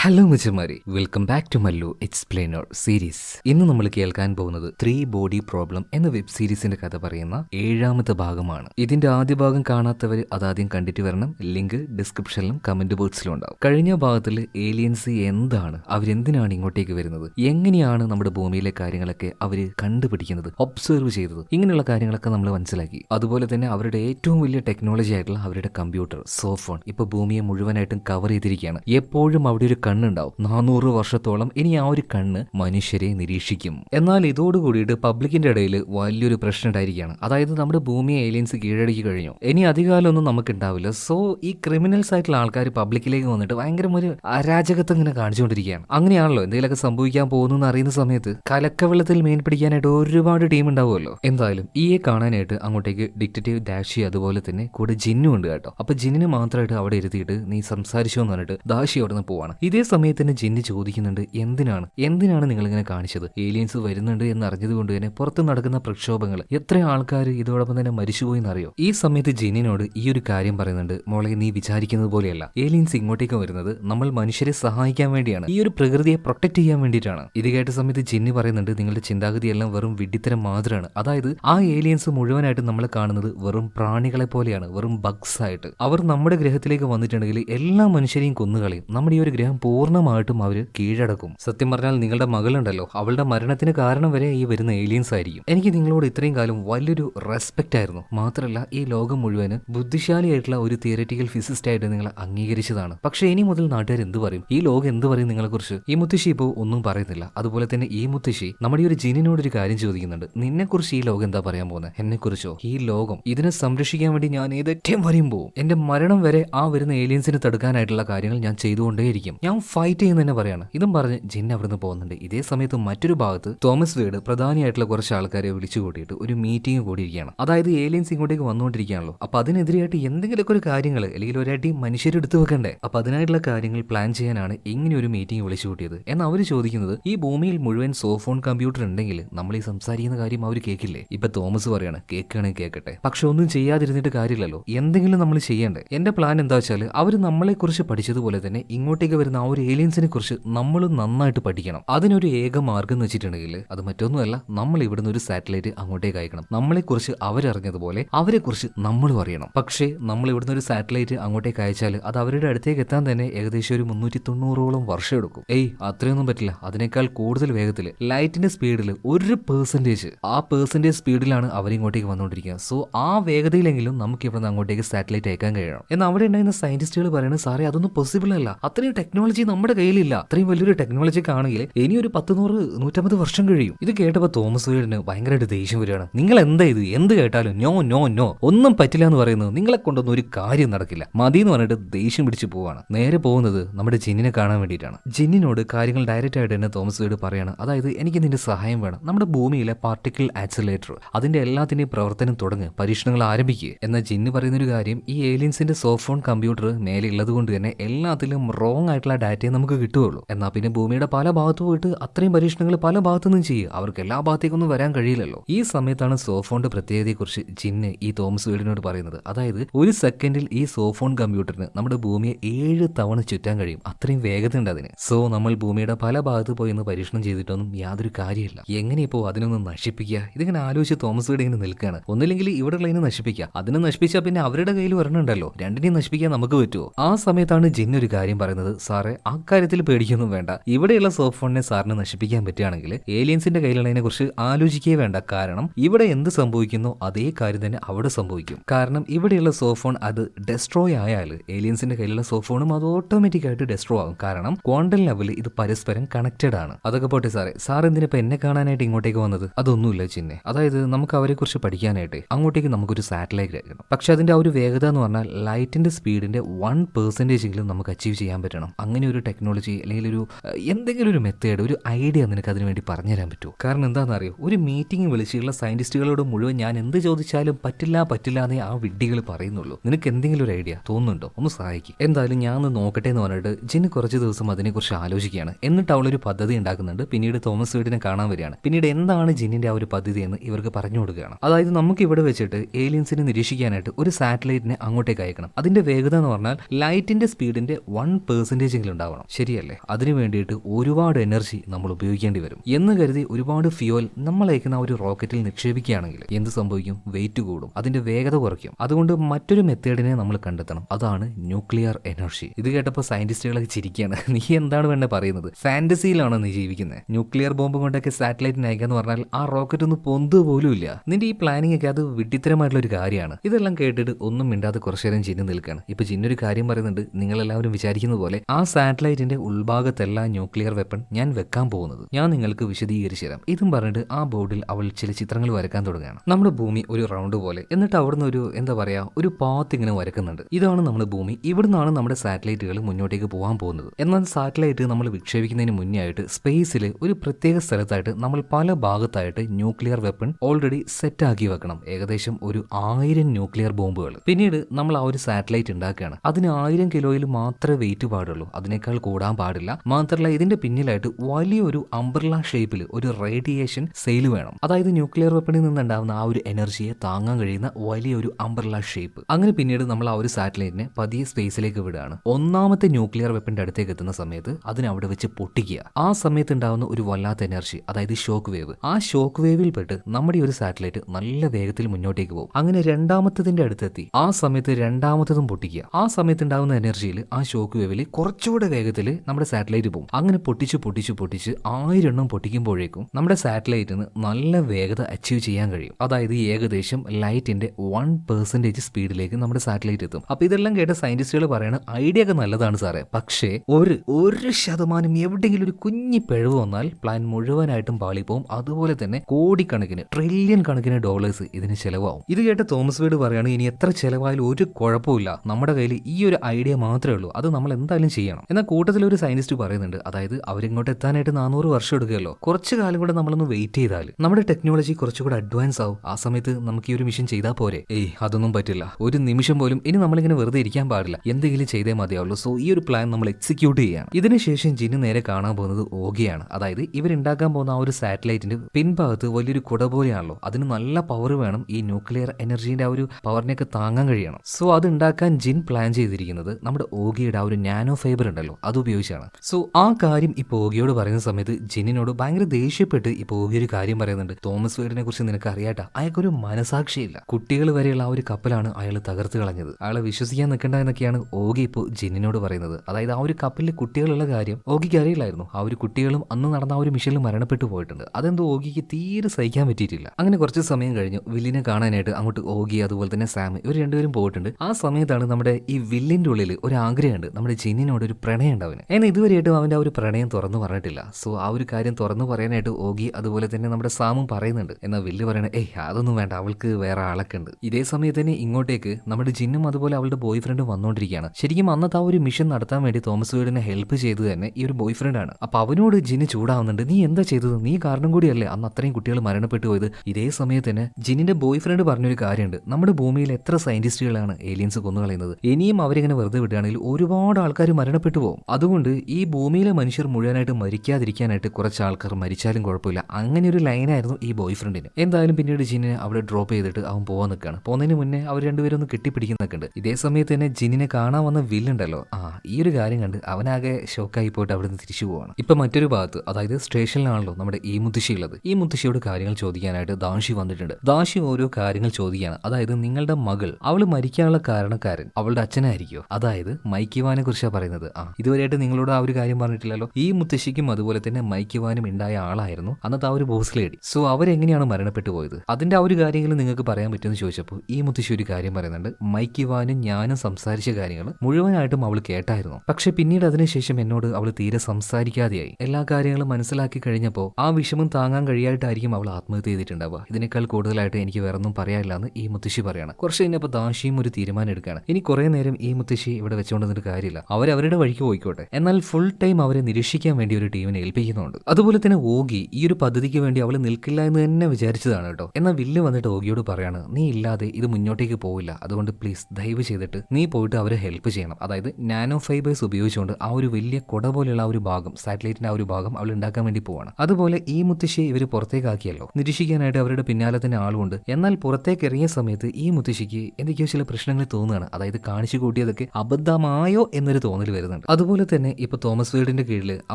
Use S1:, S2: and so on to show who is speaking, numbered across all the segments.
S1: Hello മുച്ചമാരി welcome back to Mallu explainer series ഇന്ന് നമ്മൾ കേൾക്കാൻ പോകുന്നത് ത്രീ ബോഡി പ്രോബ്ലം എന്ന വെബ് സീരീസിന്റെ കഥ പറയുന്ന ഏഴാമത്തെ ഭാഗമാണ്. ഇതിന്റെ ആദ്യ ഭാഗം കാണാത്തവർ അതാദ്യം കണ്ടിട്ട് വരണം. ലിങ്ക് ഡിസ്ക്രിപ്ഷനിലും കമന്റ് ബോക്സിലും ഉണ്ടാവും. കഴിഞ്ഞ ഭാഗത്തിൽ ഏലിയൻസ് എന്താണ്? അവരെന്തിനാണ് ഇങ്ങോട്ടേക്ക് വരുന്നത്? എങ്ങനെയാണ് നമ്മുടെ ഭൂമിയിലെ കാര്യങ്ങളൊക്കെ അവർ കണ്ടുപിടിക്കുന്നത്? ഒബ്സർവ് ചെയ്തത്. ഇങ്ങനെയുള്ള കാര്യങ്ങളൊക്കെ നമ്മൾ മനസ്സിലാക്കി. അതുപോലെ തന്നെ അവരുടെ ഏറ്റവും വലിയ ടെക്നോളജി ആയിട്ടുള്ള അവരുടെ കമ്പ്യൂട്ടർ സോഫോൺ ഇപ്പൊ ഭൂമിയെ മുഴുവനായിട്ടും കവർ ചെയ്തിരിക്കുകയാണ്. എപ്പോഴും അവിടെ ഒരു കണ്ണുണ്ടാവും. നാനൂറ് വർഷത്തോളം ഇനി ആ ഒരു കണ്ണ് മനുഷ്യരെ നിരീക്ഷിക്കും. എന്നാൽ ഇതോടുകൂടിയിട്ട് പബ്ലിക്കിന്റെ ഇടയിൽ വലിയൊരു പ്രശ്നം ഉണ്ടായിരിക്കുകയാണ്. അതായത് നമ്മുടെ ഭൂമിയെ ഏലിയൻസ് കീഴടക്കി കഴിഞ്ഞു. ഇനി അധികാലൊന്നും നമുക്ക് ഉണ്ടാവില്ല സോ ഈ ക്രിമിനൽസ് ആയിട്ടുള്ള ആൾക്കാർ പബ്ലിക്കിലേക്ക് വന്നിട്ട് ഭയങ്കര ഒരു അരാജകത്വം ഇങ്ങനെ കാണിച്ചുകൊണ്ടിരിക്കുകയാണ്. അങ്ങനെയാണല്ലോ എന്തെങ്കിലുമൊക്കെ സംഭവിക്കാൻ പോകുന്നു എന്ന് അറിയുന്ന സമയത്ത് കലക്കവെള്ളത്തിൽ മീൻ പിടിക്കാനായിട്ട് ഒരുപാട് ടീം ഉണ്ടാവുമല്ലോ. എന്തായാലും ഈയെ കാണാനായിട്ട് അങ്ങോട്ടേക്ക് ഡിക്റ്റേറ്റീവ് ദാഷി അതുപോലെ തന്നെ കൂടെ ജിന്നും ഉണ്ട് കേട്ടോ. അപ്പൊ ജിന്നിന് മാത്രമായിട്ട് അവിടെ ഇരുത്തിയിട്ട് നീ സംസാരിച്ചു എന്ന് പറഞ്ഞിട്ട് ദാഷി അവിടെ നിന്ന് പോവാണ്. ഇതേ സമയത്ത് തന്നെ ജിന്നി ചോദിക്കുന്നുണ്ട് എന്തിനാണ്? എന്തിനാണ് നിങ്ങൾ ഇങ്ങനെ കാണിച്ചത്? ഏലിയൻസ് വരുന്നുണ്ട് എന്ന് അറിഞ്ഞതുകൊണ്ട് തന്നെ പുറത്ത് നടക്കുന്ന പ്രക്ഷോഭങ്ങൾ. എത്ര ആൾക്കാർ ഇതോടൊപ്പം തന്നെ മരിച്ചുപോയി എന്നറിയോ? ഈ സമയത്ത് ജിന്നിനോട് ഈ ഒരു കാര്യം പറയുന്നുണ്ട് മോളെ നീ വിചാരിക്കുന്നത് പോലെയല്ല. ഏലിയൻസ് ഇങ്ങോട്ടേക്ക് വരുന്നത് നമ്മൾ മനുഷ്യരെ സഹായിക്കാൻ വേണ്ടിയാണ്. ഈ ഒരു പ്രകൃതിയെ പ്രൊട്ടക്ട് ചെയ്യാൻ വേണ്ടിയിട്ടാണ്. ഇത് കേട്ട സമയത്ത് ജിന്നി പറയുന്നുണ്ട് നിങ്ങളുടെ ചിന്താഗതിയെല്ലാം വെറും വിഡ്ഢിത്തരം മാത്രമാണ് അതായത് ആ ഏലിയൻസ് മുഴുവനായിട്ട് നമ്മൾ കാണുന്നത് വെറും പ്രാണികളെ പോലെയാണ് വെറും ബഗ്സ് ആയിട്ട്. അവർ നമ്മുടെ ഗ്രഹത്തിലേക്ക് വന്നിട്ടുണ്ടെങ്കിൽ എല്ലാ മനുഷ്യരെയും കൊന്നുകളയും. നമ്മുടെ ഈ ഒരു ഗ്രഹം പൂർണമായിട്ടും അവർ കീഴടക്കും. സത്യം പറഞ്ഞാൽ നിങ്ങളുടെ മകളുണ്ടല്ലോ അവളുടെ മരണത്തിന് കാരണം വരെ ഈ വരുന്ന ഏലിയൻസ് ആയിരിക്കും. എനിക്ക് നിങ്ങളോട് ഇത്രയും കാലം വലിയൊരു റെസ്പെക്റ്റ് ആയിരുന്നു. മാത്രമല്ല ഈ ലോകം മുഴുവൻ ബുദ്ധിശാലിയായിട്ടുള്ള ഒരു തിയററ്റിക്കൽ ഫിസിസ്റ്റ് ആയിട്ട് നിങ്ങൾ അംഗീകരിച്ചതാണ്. പക്ഷേ ഇനി മുതൽ നാട്ടുകാർ എന്ത് പറയും? ഈ ലോകം എന്ത് പറയും നിങ്ങളെക്കുറിച്ച്? ഈ മുത്തശ്ശി ഇപ്പോൾ ഒന്നും പറയുന്നില്ല. അതുപോലെ തന്നെ ഈ മുത്തശ്ശി നമ്മുടെ ഒരു ജിനിനോട് ഒരു കാര്യം ചോദിക്കുന്നുണ്ട്. നിന്നെക്കുറിച്ച് ഈ ലോകം എന്താ പറയാൻ പോകുന്നത് എന്നെക്കുറിച്ചോ? ഈ ലോകം ഇതിനെ സംരക്ഷിക്കാൻ വേണ്ടി ഞാൻ ഏതറ്റം വരെയും പോകും? എന്റെ മരണം വരെ ആ വരുന്ന ഏലിയൻസിനെ തടുക്കാനായിട്ടുള്ള കാര്യങ്ങൾ ഞാൻ ചെയ്തുകൊണ്ടേയിരിക്കും. ഞാൻ ഫൈറ്റ് ചെയ്യുന്ന തന്നെ പറയാണ്. ഇതും പറഞ്ഞ് ജിൻ അവിടുന്ന് പോകുന്നുണ്ട്. ഇതേ സമയത്ത് മറ്റൊരു ഭാഗത്ത് തോമസ് വീട് പ്രധാനിയായിട്ടുള്ള കുറച്ച് ആൾക്കാരെ വിളിച്ചു കൂട്ടിയിട്ട് ഒരു മീറ്റിംഗ് കൂടിയിരിക്കുകയാണ്. അതായത് ഏലിയൻസ് ഇങ്ങോട്ടേക്ക് വന്നുകൊണ്ടിരിക്കുകയാണല്ലോ. അപ്പൊ അതിനെതിരെയായിട്ട് എന്തെങ്കിലുമൊക്കെ ഒരു കാര്യങ്ങൾ അല്ലെങ്കിൽ ഒരാട്ടി മനുഷ്യരെടുത്ത് വെക്കണ്ടേ? അപ്പൊ അതിനായിട്ടുള്ള കാര്യങ്ങൾ പ്ലാൻ ചെയ്യാനാണ് ഇങ്ങനെ ഒരു മീറ്റിംഗ് വിളിച്ചു കൂട്ടിയത്. എന്നാൽ അവർ ചോദിക്കുന്നത് ഈ ഭൂമിയിൽ മുഴുവൻ സോഫോൺ കമ്പ്യൂട്ടർ ഉണ്ടെങ്കിൽ നമ്മൾ ഈ സംസാരിക്കുന്ന കാര്യം അവർ കേൾക്കില്ലേ? ഇപ്പൊ തോമസ് പറയാണ് കേൾക്കുകയാണെങ്കിൽ കേൾക്കട്ടെ. പക്ഷെ ഒന്നും ചെയ്യാതിരുന്നിട്ട് കാര്യമില്ലല്ലോ. എന്തെങ്കിലും നമ്മൾ ചെയ്യണ്ടേ? എന്റെ പ്ലാൻ എന്താ വെച്ചാൽ അവർ നമ്മളെ കുറിച്ച് പഠിച്ചതുപോലെ തന്നെ ഇങ്ങോട്ടേക്ക് വരുന്ന ആ ഒരു ഏലിയൻസിനെ കുറിച്ച് നമ്മൾ നന്നായിട്ട് പഠിക്കണം. അതിനൊരു ഏക മാർഗം എന്ന് വെച്ചിട്ടുണ്ടെങ്കിൽ അത് മറ്റൊന്നുമല്ല നമ്മൾ ഇവിടുന്ന് ഒരു സാറ്റലൈറ്റ് അങ്ങോട്ടേക്ക് അയക്കണം. നമ്മളെ കുറിച്ച് അവരറിഞ്ഞതുപോലെ അവരെ കുറിച്ച് നമ്മളും അറിയണം. പക്ഷേ നമ്മൾ ഇവിടുന്ന് ഒരു സാറ്റലൈറ്റ് അങ്ങോട്ടേക്ക് അയച്ചാൽ അത് അവരുടെ അടുത്തേക്ക് എത്താൻ തന്നെ ഏകദേശം ഒരു മുന്നൂറ്റി തൊണ്ണൂറോളം വർഷം എടുക്കും. ഏയ് അത്രയൊന്നും പറ്റില്ല. അതിനേക്കാൾ കൂടുതൽ വേഗത്തിൽ ലൈറ്റിന്റെ സ്പീഡിൽ ഒരു പേഴ്സന്റേജ് ആ പേഴ്സന്റേജ് സ്പീഡിലാണ് അവരിങ്ങോട്ടേക്ക് വന്നുകൊണ്ടിരിക്കുക. സോ ആ വേഗതയിലെങ്കിലും നമുക്ക് ഇവിടുന്ന് അങ്ങോട്ടേക്ക് സാറ്റലൈറ്റ് അയക്കാൻ കഴിയണം. എന്നാൽ അവിടെ ഉണ്ടായിരുന്ന സയന്റിസ്റ്റുകൾ പറയുന്നത് സാറേ അതൊന്നും പോസിബിൾ അല്ല. അത്രയും ടെക്നോളജി നമ്മുടെ കയ്യിലില്ല. അത്രയും വലിയൊരു ടെക്നോളജി ആണെങ്കിൽ ഇനി ഒരു പത്ത് നൂറ് നൂറ്റമ്പത് വർഷം കഴിയും. ഇത് കേട്ടപ്പോൾ തോമസ് വീടിന് ഭയങ്കരമായിട്ട് ദേഷ്യം വരികയാണ്. നിങ്ങൾ എന്താ ഇത്? എന്ത് കേട്ടാലും നോ നോ നോ. ഒന്നും പറ്റില്ല എന്ന് പറയുന്നത് നിങ്ങളെ കൊണ്ടൊന്നും ഒരു കാര്യം നടക്കില്ല. മതി എന്ന് പറഞ്ഞിട്ട് ദേഷ്യം പിടിച്ച് പോവാണ്. നേരെ പോകുന്നത് നമ്മുടെ ജിന്നിനെ കാണാൻ വേണ്ടിയിട്ടാണ്. ജിന്നിനോട് കാര്യങ്ങൾ ഡയറക്റ്റ് ആയിട്ട് തന്നെ തോമസ് വീട് പറയാണ്. അതായത് എനിക്ക് നിന്റെ സഹായം വേണം. നമ്മുടെ ഭൂമിയിലെ പാർട്ടിക്കിൾ ആക്സിലേറ്റർ അതിന്റെ എല്ലാത്തിന്റെയും പ്രവർത്തനം തുടങ്ങ് പരീക്ഷണങ്ങൾ ആരംഭിക്കുക എന്ന ജിന്ന് പറയുന്ന ഒരു കാര്യം ഈ ഏലിയൻസിന്റെ സോഫോൺ കമ്പ്യൂട്ടർ മേലെ ഉള്ളത് കൊണ്ട് തന്നെ എല്ലാത്തിലും റോങ് ആയിട്ടുള്ള ഡാറ്റയെ നമുക്ക് കിട്ടുകയുള്ളൂ. എന്നാൽ പിന്നെ ഭൂമിയുടെ പല ഭാഗത്ത് പോയിട്ട് അത്രയും പരീക്ഷണങ്ങൾ പല ഭാഗത്തുനിന്നും ചെയ്യുക. അവർക്ക് എല്ലാ ഭാഗത്തേക്കൊന്നും വരാൻ കഴിയില്ലല്ലോ. ഈ സമയത്താണ് സോഫോണിന്റെ പ്രത്യേകതയെക്കുറിച്ച് ജിന്ന് ഈ തോമസ് വീടിനോട് പറയുന്നത്. അതായത് ഒരു സെക്കൻഡിൽ ഈ സോഫോൺ കമ്പ്യൂട്ടറിന് നമ്മുടെ ഭൂമിയെ ഏഴ് തവണ ചുറ്റാൻ കഴിയും. അത്രയും വേഗത ഉണ്ട് അതിന്. സോ നമ്മൾ ഭൂമിയുടെ പല ഭാഗത്ത് പോയി ഒന്ന് പരീക്ഷണം ചെയ്തിട്ടൊന്നും യാതൊരു കാര്യമില്ല. എങ്ങനെ ഇപ്പോൾ അതിനൊന്ന് നശിപ്പിക്കുക? ഇതിങ്ങനെ ആലോചിച്ച് തോമസ് വീട് ഇങ്ങനെ നിൽക്കുകയാണ്. ഒന്നില്ലെങ്കിൽ ഇവിടെ ഉള്ളതിനെ നശിപ്പിക്കുക. അതിനെ നശിപ്പിച്ചാൽ പിന്നെ അവരുടെ കയ്യിൽ വരണുണ്ടല്ലോ രണ്ടിനെയും നശിപ്പിക്കാൻ നമുക്ക് പറ്റുമോ? ആ സമയത്താണ് ജിൻ ഒരു കാര്യം പറയുന്നത്. സാറേ ആ കാര്യത്തിൽ പേടിക്കൊന്നും വേണ്ട. ഇവിടെയുള്ള സോഫോണിനെ സാറിന് നശിപ്പിക്കാൻ പറ്റുകയാണെങ്കിൽ ഏലിയൻസിന്റെ കയ്യിലുള്ളതിനെ കുറിച്ച് ആലോചിക്കേ വേണ്ട. കാരണം ഇവിടെ എന്ത് സംഭവിക്കുന്നു അതേ കാര്യം തന്നെ അവിടെ സംഭവിക്കും. കാരണം ഇവിടെയുള്ള സോഫോൺ അത് ഡെസ്ട്രോയ് ആയാൽ ഏലിയൻസിന്റെ കയ്യിലുള്ള സോഫോണും അത് ഓട്ടോമാറ്റിക് ആയിട്ട് ഡെസ്ട്രോ ആകും. കാരണം ക്വാണ്ടൽ ലെവലിൽ ഇത് പരസ്പരം കണക്റ്റഡ് ആണ്. അതൊക്കെ പോട്ടെ സാറേ. സാർ എന്തിനിപ്പോ എന്നെ കാണാനായിട്ട് ഇങ്ങോട്ടേക്ക് വന്നത്? അതൊന്നുമില്ല ചിന്നെ. അതായത് നമുക്ക് അവരെ കുറിച്ച് പഠിക്കാനായിട്ട് അങ്ങോട്ടേക്ക് നമുക്കൊരു സാറ്റലൈറ്റ് അയക്കണം പക്ഷെ അതിന്റെ ആ ഒരു വേഗത എന്ന് പറഞ്ഞാൽ ലൈറ്റിന്റെ സ്പീഡിന്റെ വൺ പെർസെന്റേജ് എങ്കിലും നമുക്ക് അച്ചീവ് ചെയ്യാൻ പറ്റണം. അങ്ങനെ ഒരു ടെക്നോളജി അല്ലെങ്കിൽ ഒരു എന്തെങ്കിലും ഒരു മെത്തേഡ് ഒരു ഐഡിയ നിനക്ക് അതിന് വേണ്ടി പറഞ്ഞു തരാൻ പറ്റുമോ കാരണം എന്താണെന്ന് അറിയോ ഒരു മീറ്റിംഗ് വിളിച്ചുള്ള സയന്റിസ്റ്റുകളോട് മുഴുവൻ ഞാൻ എന്ത് ചോദിച്ചാലും പറ്റില്ല പറ്റില്ല എന്നേ ആ വിഡ്ഢികൾ പറയുന്നുള്ളൂ. നിനക്ക് എന്തെങ്കിലും ഒരു ഐഡിയ തോന്നുന്നുണ്ടോ? ഒന്ന് സഹായിക്കും. എന്തായാലും ഞാൻ ഒന്ന് നോക്കട്ടെ എന്ന് പറഞ്ഞിട്ട് ജിന് കുറച്ച് ദിവസം അതിനെക്കുറിച്ച് ആലോചിക്കുകയാണ്. എന്നിട്ട് അവളൊരു പദ്ധതി ഉണ്ടാക്കുന്നുണ്ട്. പിന്നീട് തോമസ് വീടിനെ കാണാൻ വരികയാണ്. പിന്നീട് എന്താണ് ജിന്നിന്റെ ആ ഒരു പദ്ധതി എന്ന് ഇവർക്ക് പറഞ്ഞു കൊടുക്കുകയാണ്. അതായത് നമുക്ക് ഇവിടെ വെച്ചിട്ട് ഏലിയൻസിനെ നിരീക്ഷിക്കാനായിട്ട് ഒരു സാറ്റലൈറ്റിനെ അങ്ങോട്ടേക്ക് അയക്കണം. അതിന്റെ വേഗത എന്ന് പറഞ്ഞാൽ ലൈറ്റിന്റെ സ്പീഡിന്റെ വൺ പെർസെന്റേജ് ഉണ്ടാവണം. ശരിയല്ലേ? അതിനു വേണ്ടിയിട്ട് ഒരുപാട് എനർജി നമ്മൾ ഉപയോഗിക്കേണ്ടി വരും. എന്ന് കരുതി ഒരുപാട് ഫ്യൂവൽ നമ്മൾ അയക്കുന്ന ഒരു റോക്കറ്റിൽ നിക്ഷേപിക്കുകയാണെങ്കിൽ എന്ത് സംഭവിക്കും? വെയിറ്റ് കൂടും. അതിന്റെ വേഗത കുറയ്ക്കും. അതുകൊണ്ട് മറ്റൊരു മെത്തേഡിനെ നമ്മൾ കണ്ടെത്തണം. അതാണ് ന്യൂക്ലിയർ എനർജി ഇത് കേട്ടപ്പോൾ സയന്റിസ്റ്റുകളൊക്കെ ചിരിക്കുകയാണ്. നീ എന്താണ് വേണ്ടത് പറയുന്നത്? ഫാന്റസിയിലാണോ നീ ജീവിക്കുന്നത്? ന്യൂക്ലിയർ ബോംബ് കൊണ്ടൊക്കെ സാറ്റലൈറ്റിന് അയക്കാന്ന് പറഞ്ഞാൽ ആ റോക്കറ്റ് ഒന്ന് പൊന്ത് പോലും ഇല്ല. നിന്റെ ഈ പ്ലാനിംഗ് ഒക്കെ അത് വിഡിത്തരമായിട്ടുള്ള ഒരു കാര്യമാണ്. ഇതെല്ലാം കേട്ടിട്ട് ഒന്നും മിണ്ടാതെ കുറച്ചു നേരം ചിന്നു നിൽക്കുകയാണ്. ഇപ്പൊ ചിന്നൊരു കാര്യം പറയുന്നുണ്ട്. നിങ്ങളെല്ലാവരും വിചാരിക്കുന്ന പോലെ ആ സാറ്റലൈറ്റിന്റെ ഉൾഭാഗത്തല്ല ന്യൂക്ലിയർ വെപ്പൺ ഞാൻ വെക്കാൻ പോകുന്നത്. ഞാൻ നിങ്ങൾക്ക് വിശദീകരിച്ചു തരാം ഇതും പറഞ്ഞിട്ട് ആ ബോർഡിൽ അവൾ ചില ചിത്രങ്ങൾ വരക്കാൻ തുടങ്ങുകയാണ്. നമ്മുടെ ഭൂമി ഒരു റൗണ്ട് പോലെ. എന്നിട്ട് അവിടുന്ന് ഒരു എന്താ പറയാ ഒരു പാത്ത് ഇങ്ങനെ വരക്കുന്നുണ്ട് ഇതാണ് നമ്മുടെ ഭൂമി. ഇവിടുന്നാണ് നമ്മുടെ സാറ്റലൈറ്റുകൾ മുന്നോട്ടേക്ക് പോകാൻ പോകുന്നത്. എന്നാൽ സാറ്റലൈറ്റ് നമ്മൾ വിക്ഷേപിക്കുന്നതിന് മുന്നേ ആയിട്ട് സ്പേസിൽ ഒരു പ്രത്യേക സ്ഥലത്തായിട്ട് നമ്മൾ പല ഭാഗത്തായിട്ട് ന്യൂക്ലിയർ വെപ്പൺ ഓൾറെഡി സെറ്റ് ആക്കി വെക്കണം. ഏകദേശം ഒരു ആയിരം ന്യൂക്ലിയർ ബോംബുകൾ. പിന്നീട് നമ്മൾ ആ ഒരു സാറ്റലൈറ്റ് ഉണ്ടാക്കുകയാണ്. അതിന് ആയിരം കിലോയിൽ മാത്രമേ വെയിറ്റ് പാടുള്ളൂ. അതിനേക്കാൾ കൂടാൻ പാടില്ല. മാത്രമല്ല ഇതിന്റെ പിന്നിലായിട്ട് വലിയൊരു അംബ്രല ഷേപ്പിൽ ഒരു റേഡിയേഷൻ സെയിൽ വേണം. അതായത് ന്യൂക്ലിയർ വെപ്പണിൽ നിന്നുണ്ടാവുന്ന ആ ഒരു എനർജിയെ താങ്ങാൻ കഴിയുന്ന വലിയൊരു അംബ്രല ഷേപ്പ് അങ്ങനെ പിന്നീട് നമ്മൾ ആ ഒരു സാറ്റലൈറ്റിനെ പതിയെ സ്പേസിലേക്ക് വിടുകയാണ്. ഒന്നാമത്തെ ന്യൂക്ലിയർ വെപ്പന്റെ അടുത്തേക്ക് എത്തുന്ന സമയത്ത് അതിനെ അവിടെ വെച്ച് പൊട്ടിക്കുക. ആ സമയത്ത് ഉണ്ടാവുന്ന ഒരു വല്ലാത്ത എനർജി അതായത് ഷോക്ക് വേവ് ആ ഷോക്ക് വേവിൽ പെട്ട് നമ്മുടെ ഒരു സാറ്റലൈറ്റ് നല്ല വേഗത്തിൽ മുന്നോട്ടേക്ക് പോകും. അങ്ങനെ രണ്ടാമത്തതിന്റെ അടുത്തെത്തി. ആ സമയത്ത് രണ്ടാമത്തതും പൊട്ടിക്കുക. ആ സമയത്ത് ഉണ്ടാവുന്ന എനർജിയിൽ ആ ഷോക്ക് വേവിൽ കുറച്ചുകൂടെ വേഗത്തിൽ നമ്മുടെ സാറ്റലൈറ്റ് പോകും. അങ്ങനെ പൊട്ടിച്ച് പൊട്ടിച്ച് പൊട്ടിച്ച് ആയിരം എണ്ണം പൊട്ടിക്കുമ്പോഴേക്കും നമ്മുടെ സാറ്റലൈറ്റിന് നല്ല വേഗത അച്ചീവ് ചെയ്യാൻ കഴിയും. അതായത് ഏകദേശം ലൈറ്റിന്റെ വൺ പെർസെന്റേജ് സ്പീഡിലേക്ക് നമ്മുടെ സാറ്റലൈറ്റ് എത്തും. അപ്പൊ ഇതെല്ലാം കേട്ട സയന്റിസ്റ്റുകൾ പറയണ ഐഡിയ ഒക്കെ നല്ലതാണ് സാറേ. പക്ഷേ ഒരു ഒരു ശതമാനം എവിടെയെങ്കിലും ഒരു കുഞ്ഞി പിഴവ് വന്നാൽ പ്ലാൻ മുഴുവനായിട്ടും പാളിപ്പോവും. അതുപോലെ തന്നെ കോടിക്കണക്കിന് ട്രില്യൺ കണക്കിന് ഡോളേഴ്സ് ഇതിന് ചെലവാകും ഇത് കേട്ട തോമസ് വീട് പറയുകയാണ് ഇനി എത്ര ചെലവായാലും ഒരു കുഴപ്പമില്ല നമ്മുടെ കയ്യിൽ ഈ ഒരു ഐഡിയ മാത്രമേ ഉള്ളൂ. അത് നമ്മൾ എന്തായാലും ചെയ്യണം. എന്നാൽ കൂട്ടത്തിൽ ഒരു സയന്റിസ്റ്റ് പറയുന്നുണ്ട്. അതായത് അവരിങ്ങോട്ട് എത്താനായിട്ട് നാനൂറ് വർഷം എടുക്കുകയല്ലോ. കുറച്ച് കാലം കൂടെ നമ്മളൊന്ന് വെയിറ്റ് ചെയ്താൽ നമ്മുടെ ടെക്നോളജി കുറച്ചുകൂടെ അഡ്വാൻസ് ആവും. ആ സമയത്ത് നമുക്ക് ഈ ഒരു മിഷൻ ചെയ്താൽ പോരെ. ഏയ് അതൊന്നും പറ്റില്ല. ഒരു നിമിഷം പോലും ഇനി നമ്മളിങ്ങനെ വെറുതെ ഇരിക്കാൻ പാടില്ല. എന്തെങ്കിലും ചെയ്തേ മതിയാവുള്ളൂ. സോ ഈ ഒരു പ്ലാൻ നമ്മൾ എക്സിക്യൂട്ട് ചെയ്യാണ്. ഇതിനുശേഷം ജിന് നേരെ കാണാൻ പോകുന്നത് ഓഗിയാണ്. അതായത് ഇവരുണ്ടാക്കാൻ പോകുന്ന ആ ഒരു സാറ്റലൈറ്റിന്റെ പിൻഭാഗത്ത് വലിയൊരു കുട പോലെയാണല്ലോ. അതിന് നല്ല പവർ വേണം. ഈ ന്യൂക്ലിയർ എനർജീന്റെ ആ ഒരു പവറിനെയൊക്കെ താങ്ങാൻ കഴിയണം. സോ അത് ഉണ്ടാക്കാൻ ജിൻ പ്ലാൻ ചെയ്തിരിക്കുന്നത് നമ്മുടെ ഓഗിയുടെ ആ ഒരു നാനോ ഫൈബർ ഉണ്ടല്ലോ. അത് ഉപയോഗിച്ചാണ്. സോ ആ കാര്യം ഈ പോഗിയോട് പറയുന്ന സമയത്ത് ജിന്നിനോട് ഭയങ്കര ദേഷ്യപ്പെട്ട് ഈ പോകി ഒരു കാര്യം പറയുന്നുണ്ട്. തോമസ് വേർഡിനെ കുറിച്ച് നിനക്ക് അറിയാട്ട അയാൾക്കൊരു മനസാക്ഷിയില്ല. കുട്ടികൾ വരെയുള്ള ആ ഒരു കപ്പലാണ് അയാൾ തകർത്ത് കളഞ്ഞത്. അയാളെ വിശ്വസിക്കാൻ നിൽക്കേണ്ട എന്നൊക്കെയാണ് ഓഗി ഇപ്പോൾ ജിന്നിനോട് പറയുന്നത്. അതായത് ആ ഒരു കപ്പലിൽ കുട്ടികളുള്ള കാര്യം ഓഗിക്ക് അറിയില്ലായിരുന്നു. ആ ഒരു കുട്ടികളും അന്ന് നടന്ന ആ ഒരു മിഷനിൽ മരണപ്പെട്ടു പോയിട്ടുണ്ട്. അതെന്തോ ഓഗിക്ക് തീരെ സഹിക്കാൻ പറ്റിയിട്ടില്ല. അങ്ങനെ കുറച്ച് സമയം കഴിഞ്ഞു. വില്ലിനെ കാണാനായിട്ട് അങ്ങോട്ട് ഓഗി അതുപോലെ തന്നെ സാം ഇവർ രണ്ടുപേരും പോയിട്ടുണ്ട്. ആ സമയത്താണ് നമ്മുടെ ഈ വില്ലിന്റെ ഉള്ളിൽ ഒരു ആഗ്രഹമുണ്ട്. നമ്മുടെ ജിന്നിനോട് ഒരു പ്രണയം ഉണ്ടാവിന് എന്നാൽ ഇതുവരെയായിട്ടും അവന്റെ ആ ഒരു പ്രണയം തുറന്നു പറഞ്ഞിട്ടില്ല. സോ ആ ഒരു കാര്യം തുറന്നു പറയാനായിട്ട് ഓഗി അതുപോലെ തന്നെ നമ്മുടെ സാമും പറയുന്നുണ്ട്. എന്നാൽ വില്ല് പറയണേ ഏയ് അതൊന്നും വേണ്ട. അവൾക്ക് വേറെ ആളൊക്കെ ഉണ്ട്. ഇതേ സമയത്ത് തന്നെ ഇങ്ങോട്ടേക്ക് നമ്മുടെ ജിന്നും അതുപോലെ അവളുടെ ബോയ് ഫ്രണ്ടും വന്നുകൊണ്ടിരിക്കുകയാണ് ശരിക്കും അന്നത്തെ ആ ഒരു മിഷൻ നടത്താൻ വേണ്ടി തോമസ് വീടിനെ ഹെൽപ്പ് ചെയ്തു തന്നെ ഈ ഒരു ബോയ് ഫ്രണ്ടാണ് ആണ്. അപ്പൊ അവനോട് ജിന്ന് ചൂടാവുന്നുണ്ട്. നീ എന്താ ചെയ്തത്? നീ കാരണം കൂടിയല്ലേ? അന്ന് അത്രയും കുട്ടികൾ മരണപ്പെട്ടു പോയത്. ഇതേ സമയത്ത് തന്നെ ജിന്നിന്റെ ബോയ് ഫ്രണ്ട് പറഞ്ഞൊരു കാര്യമുണ്ട്. നമ്മുടെ ഭൂമിയിൽ എത്ര സയന്റിസ്റ്റുകളാണ് ഏലിയൻസ് കൊന്നു കളയുന്നത് ഇനിയും അവരിങ്ങനെ വെറുതെ വിടുകയാണെങ്കിൽ ഒരുപാട് ആൾക്കാർ മരണപ്പെട്ടു പോകും. അതുകൊണ്ട് ഈ ഭൂമിയിലെ മനുഷ്യർ മുഴുവനായിട്ട് മരിക്കാതിരിക്കാനായിട്ട് കുറച്ച് ആൾക്കാർ മരിച്ചാലും കുഴപ്പമില്ല. അങ്ങനെ ഒരു ലൈനായിരുന്നു ഈ ബോയ് ഫ്രണ്ടിന് എന്തായാലും പിന്നീട് ജിനിനെ അവിടെ ഡ്രോപ്പ് ചെയ്തിട്ട് അവൻ പോകാൻ നിൽക്കുകയാണ്. പോകുന്നതിന് മുന്നേ അവർ രണ്ടുപേരും ഒന്ന് കെട്ടിപ്പിടിക്കുന്നൊക്കെ ഉണ്ട്. ഇതേ സമയത്ത് തന്നെ ജിനിനെ കാണാൻ വന്ന വില്ലുണ്ടല്ലോ ആ ഈ ഒരു കാര്യം കണ്ട് അവനാകെ ഷോക്കായി പോയിട്ട് അവിടെ നിന്ന് തിരിച്ചു പോവാണ്. ഇപ്പൊ മറ്റൊരു ഭാഗത്ത് അതായത് സ്റ്റേഷനിലാണല്ലോ നമ്മുടെ ഈ മുത്തശ്ശി ഉള്ളത്. ഈ മുത്തശ്ശിയോട് കാര്യങ്ങൾ ചോദിക്കാനായിട്ട് ദാഷി വന്നിട്ടുണ്ട്. ദാഷി ഓരോ കാര്യങ്ങൾ ചോദിക്കുകയാണ്. അതായത് നിങ്ങളുടെ മകൾ അവൾ മരിക്കാനുള്ള കാരണക്കാരൻ അവളുടെ അച്ഛനായിരിക്കോ അതായത് മൈക്കിവാനെ കുറിച്ചാണ് പറയുന്നത്. ആ. ഇതുവരെയായിട്ട് നിങ്ങളോട് ആ ഒരു കാര്യം പറഞ്ഞിട്ടില്ലല്ലോ. ഈ മുത്തശ്ശിക്കും അതുപോലെ തന്നെ മൈക്കിവാനും ഉണ്ടായ ആളായിരുന്നു. അന്നത്തെ ആ ഒരു ബോസ് ലേഡി സോ അവരെങ്ങനെയാണ് മരണപ്പെട്ടു പോയത്? അതിന്റെ ആ ഒരു കാര്യങ്ങൾ നിങ്ങൾക്ക് പറയാൻ പറ്റുമെന്ന് ചോദിച്ചപ്പോൾ ഈ മുത്തശ്ശി ഒരു കാര്യം പറയുന്നുണ്ട്. മൈക്കിവാനും ഞാനും സംസാരിച്ച കാര്യങ്ങൾ മുഴുവനായിട്ടും അവൾ കേട്ടായിരുന്നു. പക്ഷെ പിന്നീട് അതിനുശേഷം എന്നോട് അവൾ തീരെ സംസാരിക്കാതെയായി. എല്ലാ കാര്യങ്ങളും മനസ്സിലാക്കി കഴിഞ്ഞപ്പോൾ ആ വിഷമം താങ്ങാൻ കഴിയായിട്ടായിരിക്കും അവൾ ആത്മഹത്യ ചെയ്തിട്ടുണ്ടാവുക. ഇതിനേക്കാൾ കൂടുതലായിട്ട് എനിക്ക് വേറൊന്നും പറയാനില്ല എന്ന് ഈ മുത്തശ്ശി പറയാണ്. കുറച്ച് കഴിഞ്ഞപ്പോൾ ദാശിയും ഒരു തീരുമാനം എടുക്കുകയാണ്. ഇനി കുറേ നേരം ഈ മുത്തശ്ശി ഇവിടെ വെച്ചുകൊണ്ടിരുന്നിട്ട് കാര്യമില്ല. അവരവരുടെ വഴിക്ക് പോയിക്കോട്ടെ. എന്നാൽ ഫുൾ ടൈം അവരെ നിരീക്ഷിക്കാൻ വേണ്ടി ഒരു ടീമിനെ ഏൽപ്പിക്കുന്നുണ്ട്. അതുപോലെ തന്നെ ഓഗി ഈ ഒരു പദ്ധതിക്ക് വേണ്ടി അവൾ നിൽക്കില്ല എന്ന് തന്നെ വിചാരിച്ചതാണ് കേട്ടോ. എന്നാൽ വില്ല് വന്നിട്ട് ഓഗിയോട് പറയാണ് നീ ഇല്ലാതെ ഇത് മുന്നോട്ടേക്ക് പോവില്ല. അതുകൊണ്ട് പ്ലീസ് ദയവ് ചെയ്തിട്ട് നീ പോയിട്ട് അവരെ ഹെൽപ്പ് ചെയ്യണം. അതായത് നാനോ ഫൈബേഴ്സ് ഉപയോഗിച്ചുകൊണ്ട് ആ ഒരു വലിയ കുട പോലെയുള്ള ആ ഒരു ഭാഗം സാറ്റലൈറ്റിന്റെ ആ ഒരു ഭാഗം അവൾ ഉണ്ടാക്കാൻ വേണ്ടി പോവാണ്. അതുപോലെ ഈ മുത്തശ്ശിയെ ഇവർ പുറത്തേക്കാക്കിയല്ലോ. നിരീക്ഷിക്കാനായിട്ട് അവരുടെ പിന്നാലെ തന്നെ ആളുണ്ട്. എന്നാൽ പുറത്തേക്ക് ഇറങ്ങിയ സമയത്ത് ഈ മുത്തശ്ശിക്ക് എന്തൊക്കെയോ ചില പ്രശ്നങ്ങൾ തോന്നുകയാണ്. അതായത് കാണിച്ചു കൂട്ടിയതൊക്കെ അബദ്ധമായോ എന്നൊരു തോന്നൽ വരുന്നുണ്ട്. പറയുന്നുണ്ട് അതുപോലെ തന്നെ ഇപ്പൊ തോമസ് വേഡിന്റെ കീഴിൽ ആ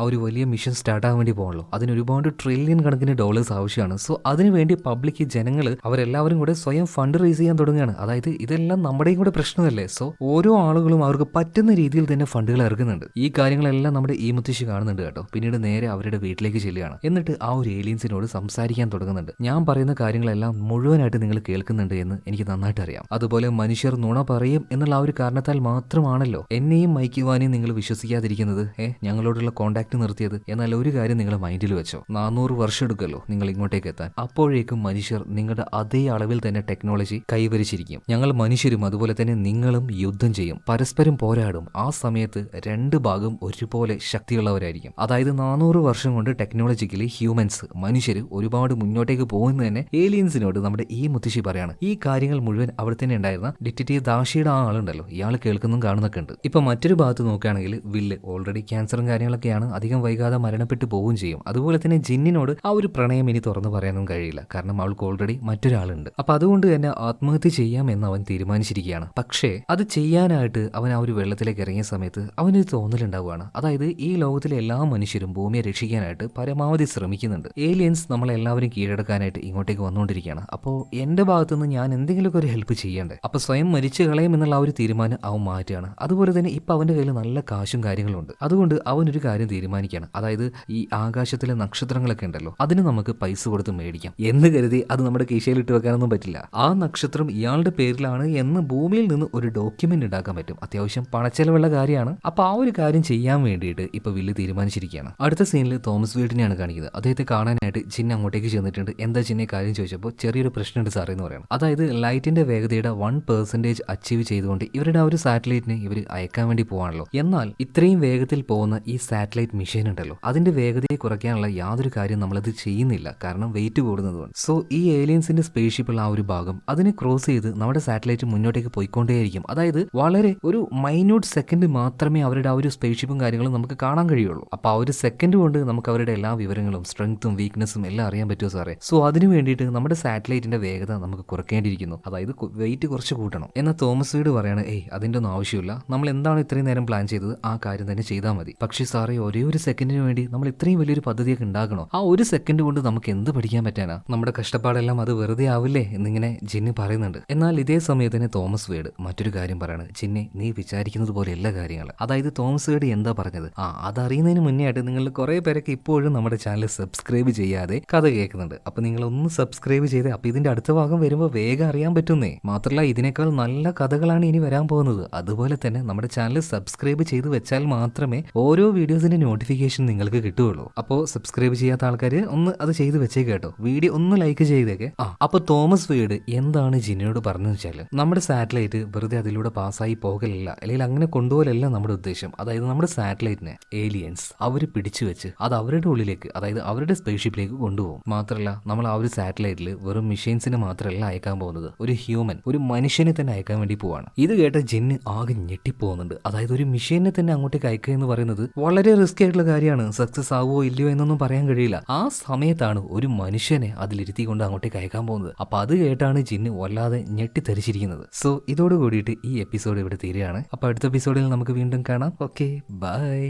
S1: ഒരു വലിയ മിഷൻ സ്റ്റാർട്ട് ആകാൻ വേണ്ടി പോകണല്ലോ അതിന് ഒരുപാട് ട്രില്യൺ കണക്കിന് ഡോളേഴ്സ് ആവശ്യമാണ്. സോ അതിനുവേണ്ടി പബ്ലിക് ജനങ്ങൾ അവരെല്ലാവരും കൂടെ സ്വയം ഫണ്ട് റേസ് ചെയ്യാൻ തുടങ്ങുകയാണ്. അതായത് ഇതെല്ലാം നമ്മുടെയും കൂടെ പ്രശ്നമല്ലേ? സോ ഓരോ ആളുകളും അവർക്ക് പറ്റുന്ന രീതിയിൽ തന്നെ ഫണ്ടുകൾ ഇറക്കുന്നുണ്ട്. ഈ കാര്യങ്ങളെല്ലാം നമ്മുടെ ഈ മുത്തശ്ശി കാണുന്നുണ്ട് കേട്ടോ. പിന്നീട് നേരെ അവരുടെ വീട്ടിലേക്ക് ചെല്ലുകയാണ്. എന്നിട്ട് ആ ഒരു ഏലിയൻസിനോട് സംസാരിക്കാൻ തുടങ്ങുന്നുണ്ട്. ഞാൻ പറയുന്ന കാര്യങ്ങളെല്ലാം മുഴുവനായിട്ട് നിങ്ങൾ കേൾക്കുന്നുണ്ട് എന്ന് എനിക്ക് നന്നായിട്ട് അറിയാം. അതുപോലെ മനുഷ്യർ നുണ പറയും എന്നുള്ള ആ ഒരു കാരണത്താൽ മാത്രമാണല്ലോ. എന്നെയും മൈക്കുവാനെയും നിങ്ങൾ വിശ്വസിക്കാതിരിക്കുന്നത്? ഏ ഞങ്ങളോടുള്ള കോണ്ടാക്ട് നിർത്തിയത്? എന്നാൽ ഒരു കാര്യം നിങ്ങൾ മൈൻഡിൽ വെച്ചോ. നാനൂറ് വർഷം എടുക്കല്ലോ നിങ്ങൾ ഇങ്ങോട്ടേക്ക് എത്താൻ. അപ്പോഴേക്കും മനുഷ്യർ നിങ്ങളുടെ അതേ അളവിൽ തന്നെ ടെക്നോളജി കൈവരിച്ചിരിക്കും. ഞങ്ങൾ മനുഷ്യരും അതുപോലെ തന്നെ നിങ്ങളും യുദ്ധം ചെയ്യും. പരസ്പരം പോരാടും. ആ സമയത്ത് രണ്ട് ഭാഗം ഒരുപോലെ ശക്തിയുള്ളവരായിരിക്കും. അതായത് നാനൂറ് വർഷം കൊണ്ട് ടെക്നോളജിക്കലി ഹ്യൂമൻസ് മനുഷ്യർ ഒരുപാട് മുന്നോട്ടേക്ക് പോകുന്ന തന്നെ ഏലിയൻസിനോട് നമ്മുടെ ഈ മുത്തശ്ശി പറയാണ്. ഈ കാര്യങ്ങൾ മുഴുവൻ അവിടെ തന്നെ ഉണ്ടായിരുന്ന ഡിറ്റക്റ്റീവ് ദാഷിയുടെ ആ ആളുണ്ടല്ലോ. ഇയാൾ കേൾക്കുന്നതും കാണുന്നൊക്കെ ഉണ്ട്. ഇപ്പൊ മറ്റൊരു ഭാഗത്ത് നോക്കുകയാണെങ്കിൽ വില്ല് ഓൾറെഡി ക്യാൻസറും കാര്യങ്ങളൊക്കെയാണ് അധികം വൈകാതെ മരണപ്പെട്ടു പോവുകയും ചെയ്യും. അതുപോലെ തന്നെ ജിന്നിനോട് ആ ഒരു പ്രണയം ഇനി തുറന്നു പറയാനൊന്നും കഴിയില്ല. കാരണം അവൾക്ക് ഓൾറെഡി മറ്റൊരാളുണ്ട്. അപ്പൊ അതുകൊണ്ട് തന്നെ ആത്മഹത്യ ചെയ്യാം എന്ന് അവൻ തീരുമാനിച്ചിരിക്കുകയാണ്. പക്ഷേ അത് ചെയ്യാനായിട്ട് അവൻ ആ ഒരു വെള്ളത്തിലേക്ക് ഇറങ്ങിയ സമയത്ത് അവനൊരു തോന്നലുണ്ടാവുകയാണ്. അതായത് ഈ ലോകത്തിലെ എല്ലാ മനുഷ്യരും ഭൂമിയെ രക്ഷിക്കാനായിട്ട് പരമാവധി ശ്രമിക്കുന്നുണ്ട്. ഏലിയൻസ് നമ്മളെല്ലാവരും കീഴടക്കാനായിട്ട് ഇങ്ങോട്ടേക്ക് വന്നുകൊണ്ടിരിക്കുകയാണ്. അപ്പോൾ എന്റെ ഭാഗത്തുനിന്ന് ഞാൻ എന്തെങ്കിലുമൊക്കെ ഒരു ഹെൽപ്പ് ചെയ്യണ്ടേ? അപ്പൊ സ്വയം മരിച്ചു കളയും എന്നുള്ള ആ ഒരു തീരുമാനം അവൻ മാറ്റുകയാണ്. അതുപോലെ തന്നെ ഇപ്പൊ അവന്റെ കയ്യിൽ നല്ല കാശും കാര്യങ്ങളും ഉണ്ട് അതുകൊണ്ട് അവൻ ഒരു കാര്യം തീരുമാനിക്കുകയാണ് അതായത് ഈ ആകാശത്തിലെ നക്ഷത്രങ്ങളൊക്കെ ഉണ്ടല്ലോ അതിന് നമുക്ക് പൈസ കൊടുത്ത് മേടിക്കാം. എന്ന് കരുതി അത് നമ്മുടെ കീശയിൽ ഇട്ട് വെക്കാനൊന്നും പറ്റില്ല. ആ നക്ഷത്രം ഇയാളുടെ പേരിലാണ് എന്ന് ഭൂമിയിൽ നിന്ന് ഒരു ഡോക്യുമെന്റ് ഉണ്ടാക്കാൻ പറ്റും. അത്യാവശ്യം പണച്ചെലവുള്ള കാര്യമാണ്. അപ്പൊ ആ ഒരു കാര്യം ചെയ്യാൻ വേണ്ടിയിട്ട് ഇപ്പൊ വില്ല് തീരുമാനിച്ചിരിക്കുകയാണ്. അടുത്ത സീനിൽ തോമസ് വീട്ടിനെയാണ് കാണിക്കുന്നത്. അദ്ദേഹത്തെ കാണാനായിട്ട് ചിന്ന അങ്ങോട്ടേക്ക് ചെന്നിട്ടുണ്ട്. എന്താ ചിന്നെ കാര്യം ചോദിച്ചപ്പോൾ ചെറിയൊരു പ്രശ്നമുണ്ട് സാറേ എന്ന് പറയണം അതായത് ലൈറ്റിന്റെ വേഗതയുടെ വൺ പെർസെന്റേജ് അച്ചീവ് ചെയ്തുകൊണ്ട് ഇവരുടെ ആ ഒരു സാറ്റലൈറ്റിനെ ഇവർ അയക്കാൻ വേണ്ടി പോവാണല്ലോ. എന്നാൽ ഇത്രയും വേഗത്തിൽ പോകുന്ന ഈ സാറ്റലൈറ്റ് മിഷൻ ഉണ്ടല്ലോ അതിന്റെ വേഗതയെ കുറയ്ക്കാനുള്ള യാതൊരു കാര്യം നമ്മളത് ചെയ്യുന്നില്ല. കാരണം വെയിറ്റ് കൂടുന്നതുകൊണ്ട്. സോ ഈ ഏലിയൻസിന്റെ സ്പേസ്ഷിപ്പുള്ള ആ ഒരു ഭാഗം അതിനെ ക്രോസ് ചെയ്ത് നമ്മുടെ സാറ്റലൈറ്റ് മുന്നോട്ടേക്ക് പോയിക്കൊണ്ടേയിരിക്കും. അതായത് വളരെ ഒരു മൈന്യൂട്ട് സെക്കൻഡ് മാത്രമേ അവരുടെ ആ ഒരു സ്പേസ്ഷിപ്പും കാര്യങ്ങളും നമുക്ക് കാണാൻ കഴിയുള്ളൂ. അപ്പൊ ആ ഒരു സെക്കൻഡ് കൊണ്ട് നമുക്ക് അവരുടെ എല്ലാ വിവരങ്ങളും സ്ട്രെങ്ത്തും വീക്ക്നെസ്സും എല്ലാം അറിയാൻ പറ്റുമോ സാറേ? സോ അതിനു വേണ്ടിയിട്ട് നമ്മുടെ സാറ്റലൈറ്റിന്റെ വേഗത നമുക്ക് കുറയ്ക്കേണ്ടിയിരിക്കുന്നു. അതായത് വെയിറ്റ് കുറച്ച് കൂട്ടണം. എന്നാൽ തോമസ് വീട് പറയാണ് ഏയ് അതിന്റെ ഒന്നും ആവശ്യമില്ല. നമ്മൾ എന്താണ് ഇത്രയും നേരം പ്ലാൻ ചെയ്തത്? ആ കാര്യം തന്നെ ചെയ്താൽ മതി. പക്ഷേ സാറേ ഒരേ ഒരു സെക്കൻഡിന് വേണ്ടി നമ്മൾ ഇത്രയും വലിയൊരു പദ്ധതിയൊക്കെ ഉണ്ടാക്കണോ ആ ഒരു സെക്കൻഡ് കൊണ്ട് നമുക്ക് എന്ത് പഠിക്കാൻ പറ്റാനാ? നമ്മുടെ കഷ്ടപ്പാടെല്ലാം അത് വെറുതെ ആവില്ലേ എന്നിങ്ങനെ ജിന്നി പറയുന്നുണ്ട്. എന്നാൽ ഇതേ സമയത്ത് തന്നെ തോമസ് വേഡ് മറ്റൊരു കാര്യം പറയാണ്. ജിന്നി നീ വിചാരിക്കുന്നത് പോലെ എല്ലാ കാര്യങ്ങൾ. അതായത് തോമസ് വേഡ് എന്താ പറഞ്ഞത്? ആ അതറിയുന്നതിന് മുന്നേ ആയിട്ട് നിങ്ങൾ കുറേ പേരൊക്കെ ഇപ്പോഴും നമ്മുടെ ചാനൽ സബ്സ്ക്രൈബ് ചെയ്യാതെ കഥ കേൾക്കുന്നുണ്ട്. അപ്പൊ നിങ്ങൾ ഒന്ന് സബ്സ്ക്രൈബ് ചെയ്ത് അപ്പൊ ഇതിന്റെ അടുത്ത ഭാഗം വരുമ്പോൾ വേഗം അറിയാൻ പറ്റുന്നേ. മാത്രമല്ല ഇതിനേക്കാൾ നല്ല കഥകളാണ് ഇനി വരാൻ പോകുന്നത്. അതുപോലെ തന്നെ നമ്മുടെ ചാനൽ സബ്സ്ക്രൈബ് ചെയ്ത് വെച്ചാൽ മാത്രമേ ഓരോ വീഡിയോസിന്റെ നോട്ടിഫിക്കേഷൻ നിങ്ങൾക്ക് കിട്ടുകയുള്ളൂ. അപ്പോൾ സബ്സ്ക്രൈബ് ചെയ്യാത്ത ആൾക്കാർ ഒന്ന് അത് ചെയ്ത് വെച്ചേ കേട്ടോ. വീഡിയോ ഒന്ന് ലൈക്ക് ചെയ്തേക്കെ. ആ അപ്പൊ തോമസ് വീട് എന്താണ് ജിന്നോട് പറഞ്ഞതെന്ന് വെച്ചാൽ നമ്മുടെ സാറ്റലൈറ്റ് വെറുതെ അതിലൂടെ പാസ്സായി പോകലല്ല അല്ലെങ്കിൽ അങ്ങനെ കൊണ്ടുപോകലല്ല നമ്മുടെ ഉദ്ദേശം. അതായത് നമ്മുടെ സാറ്റലൈറ്റിനെ ഏലിയൻസ് അവർ പിടിച്ചു വെച്ച് അത് അവരുടെ ഉള്ളിലേക്ക് അതായത് അവരുടെ സ്പേസ്ഷിപ്പിലേക്ക് കൊണ്ടുപോകും. മാത്രമല്ല നമ്മൾ ആ ഒരു സാറ്റലൈറ്റിൽ വെറും മെഷീൻസിനെ മാത്രമല്ല അയക്കാൻ പോകുന്നത്. ഒരു ഹ്യൂമൻ ഒരു മനുഷ്യനെ തന്നെ അയക്കാൻ വേണ്ടി പോവാണ്. ഇത് കേട്ട ജിന്ന് ആകെ ഞെട്ടിപ്പോകുന്നുണ്ട്. അതായത് ഒരു മെഷീനെ തന്നെ അങ്ങോട്ടേക്ക് അയക്കുക എന്ന് പറയുന്നത് വളരെ റിസ്ക് ആയിട്ടുള്ള കാര്യമാണ്. സക്സസ് ആവുമോ ഇല്ലയോ എന്നൊന്നും പറയാൻ കഴിയില്ല. ആ സമയത്താണ് ഒരു മനുഷ്യനെ അതിലിരുത്തിക്കൊണ്ട് അങ്ങോട്ടേക്ക് അയക്കാൻ പോകുന്നത്. അപ്പൊ അത് കേട്ടാണ് ജിന്ന് വല്ലാതെ ഞെട്ടിത്തരിച്ചിരിക്കുന്നത്. സോ ഇതോട് കൂടിയിട്ട് ഈ എപ്പിസോഡ് ഇവിടെ തീരുകയാണ്. അപ്പൊ അടുത്ത എപ്പിസോഡിൽ നമുക്ക് വീണ്ടും കാണാം. Okay bye